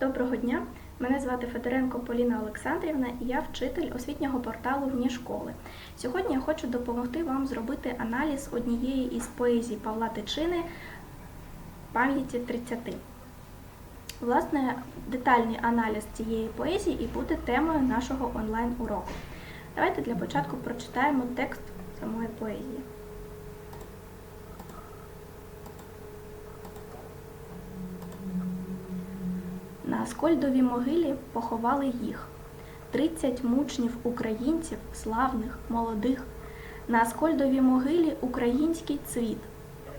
Доброго дня! Мене звати Федоренко Поліна Олександрівна і я вчитель освітнього порталу «Вні школи. Сьогодні я хочу допомогти вам зробити аналіз однієї із поезій Павла Тичини пам'яті 30. Власне, детальний аналіз цієї поезії і буде темою нашого онлайн-уроку. Давайте для початку прочитаємо текст самої поезії. На Аскольдовій могилі поховали їх. Тридцять мучнів українців, славних, молодих. На Аскольдовій могилі український цвіт.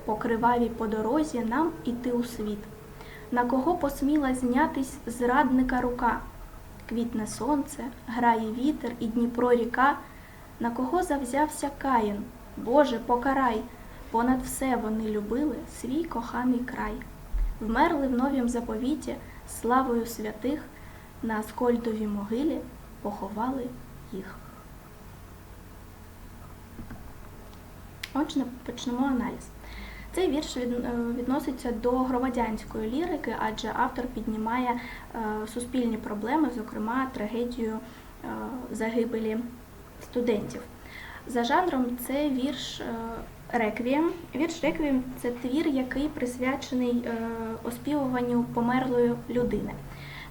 По кривавій по дорозі нам іти у світ. На кого посміла знятись зрадника рука? Квітне сонце, грає вітер і Дніпро ріка. На кого завзявся Каїн? Боже, покарай! Понад все вони любили свій коханий край. Вмерли в новім заповіті славою святих, на Аскольдовій могилі поховали їх. Отже, почнемо аналіз. Цей вірш е, відноситься до громадянської лірики, адже автор піднімає е, суспільні проблеми, зокрема трагедію е, загибелі студентів. За жанром це вірш Реквієм. Вірш Реквієм це твір, який присвячений е, оспівуванню померлої людини.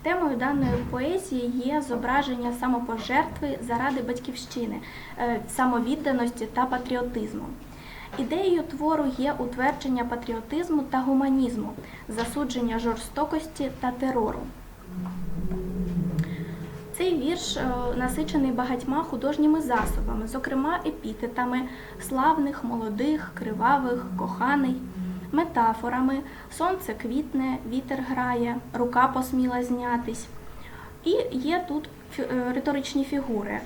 Темою даної поезії є зображення самопожертви заради батьківщини, е, самовідданості та патріотизму. Ідеєю твору є утвердження патріотизму та гуманізму, засудження жорстокості та терору. Цей вірш е, насичений багатьма художніми засобами, зокрема епітетами славних, молодих, кривавих, коханий, метафорами сонце квітне, вітер грає, рука посміла знятись. І є тут е, риторичні фігури,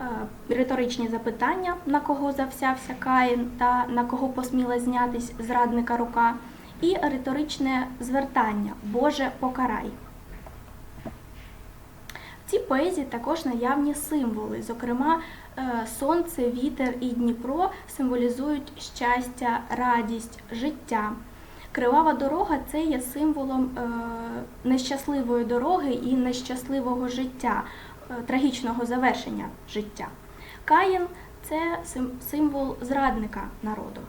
е, риторичні запитання, на кого завсявся Каїн та на кого посміла знятись зрадника рука, і риторичне звертання Боже покарай. Цій поезії також наявні символи. Зокрема, е, сонце, вітер і Дніпро символізують щастя, радість, життя. Кривава дорога це є символом е, нещасливої дороги і нещасливого життя, е, трагічного завершення життя. Каїн це символ зрадника народу.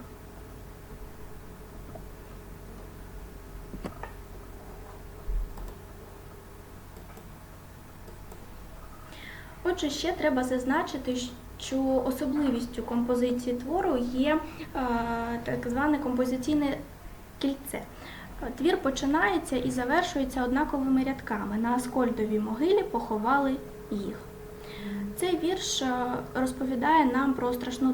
Отже, ще треба зазначити, що особливістю композиції твору є е, так зване композиційне кільце. Твір починається і завершується однаковими рядками. На Аскольдовій могилі поховали їх. Цей вірш е, розповідає нам про страшну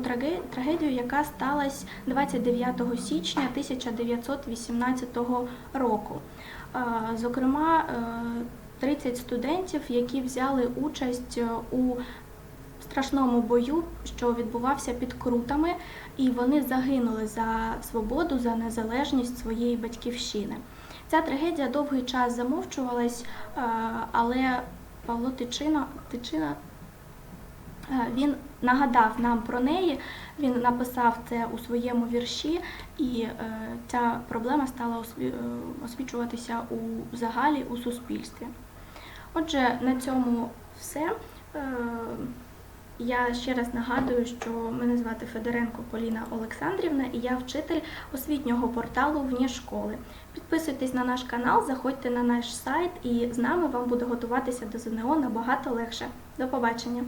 трагедію, яка сталася 29 січня 1918 року. Е, Зокрема, 30 студентів, які взяли участь е, у страшному бою, що відбувався під крутами, і вони загинули за свободу, за незалежність своєї батьківщини. Ця трагедія довгий час замовчувалась, е, але Павло Тичина, Тичина е, він нагадав нам про неї, він написав це у своєму вірші, і ця проблема стала осві- освічуватися у загалі у суспільстві. Отже, на цьому все. Е, Я ще раз нагадую, що мене звати Федоренко Поліна Олександрівна і я вчитель освітнього порталу «Вні школи. Підписуйтесь на наш канал, заходьте на наш сайт і з нами вам буде готуватися до ЗНО набагато легше. До побачення!